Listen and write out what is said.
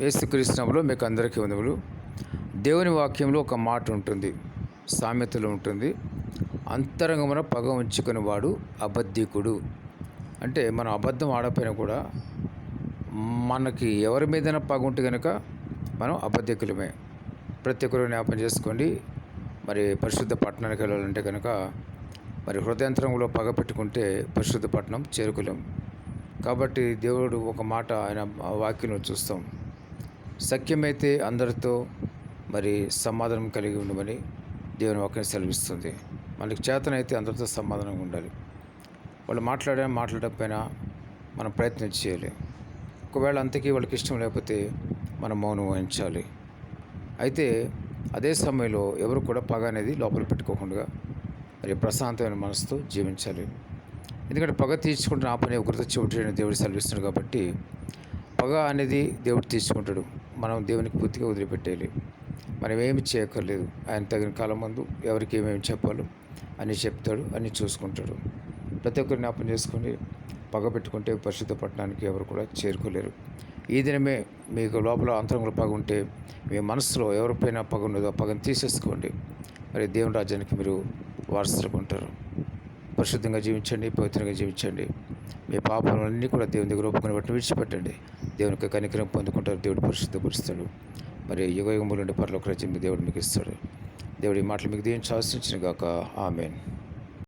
యేసుక్రీస్తునంలో మీకు అందరికీ వందములు దేవుని వాక్యంలో ఒక మాట ఉంటుంది. సామెతలు ఉంటుంది. అంతరంగమున పగ ఉంచుకుని వాడు అబద్ధికుడు. అంటే మనం అబద్ధం ఆడపోయినా కూడా మనకి ఎవరి మీదైనా పగ ఉంటే కనుక మనం అబద్ధికులమే. ప్రతి ఒక్కరు జ్ఞాపం చేసుకోండి. మరి పరిశుద్ధ పట్టణానికి వెళ్ళాలంటే కనుక మరి హృదయంతరంలో పగ పెట్టుకుంటే పరిశుద్ధ పట్టణం చేరుకోలేం. కాబట్టి దేవుడు ఒక మాట ఆయన వాక్యం చూస్తాం. సఖ్యమైతే అందరితో మరి సమాధానం కలిగి ఉండమని దేవుని వాక్యం సెలవిస్తుంది. మనకి చేతనైతే అందరితో సమాధానంగా ఉండాలి. వాళ్ళు మాట్లాడినా మాట్లాడకపోయినా మనం ప్రయత్నం చేయాలి. ఒకవేళ అంతకీ వాళ్ళకి ఇష్టం లేకపోతే మనం మౌనం వహించాలి. అయితే అదే సమయంలో ఎవరు కూడా పగ అనేది లోపల పెట్టుకోకుండా మరి ప్రశాంతమైన మనసుతో జీవించాలి. ఎందుకంటే పగ తీర్చుకుంటున్న ఆ పని ఒకరితో చెవిటి దేవుడు సెలవిస్తున్నాడు కాబట్టి పగ అనేది దేవుడు తీసుకుంటాడు మనం దేవునికి పూర్తిగా వదిలిపెట్టేయాలి. మనం ఏమి చేయక్కర్లేదు. ఆయన తగిన కాలం ముందు ఎవరికి ఏమేమి చెప్పాలో అని చెప్తాడు అన్నీ చూసుకుంటాడు. ప్రతి ఒక్కరు జ్ఞాపం చేసుకొని పగ పెట్టుకుంటే పరిశుద్ధ పట్టణానికి ఎవరు కూడా చేరుకోలేరు. ఈ దినమే మీకు లోపల అంతరంగంలో పగ ఉంటే మీ మనసులో ఎవరిపైన పగ ఉన్నదో ఆ పగను తీసేసుకోండి. మరి దేవుని రాజ్యానికి మీరు వారసులుగా ఉంటారు. పరిశుద్ధంగా జీవించండి పవిత్రంగా జీవించండి. మీ పాపాలన్నీ కూడా దేవుని దగ్గర ఒప్పుకొని బట్టి విడిచిపెట్టండి. దేవునికి కనికరం పొందుకుంటారు దేవుడు పరిశుద్ధపరుస్తాడు. మరి యుగ యుగములు నుండి పరలోక రాజ్యం మీ దేవుడు మీకు ఇస్తాడు. దేవుడి మాటలు మీకు దేని శాసించిన గాక. ఆమెన్.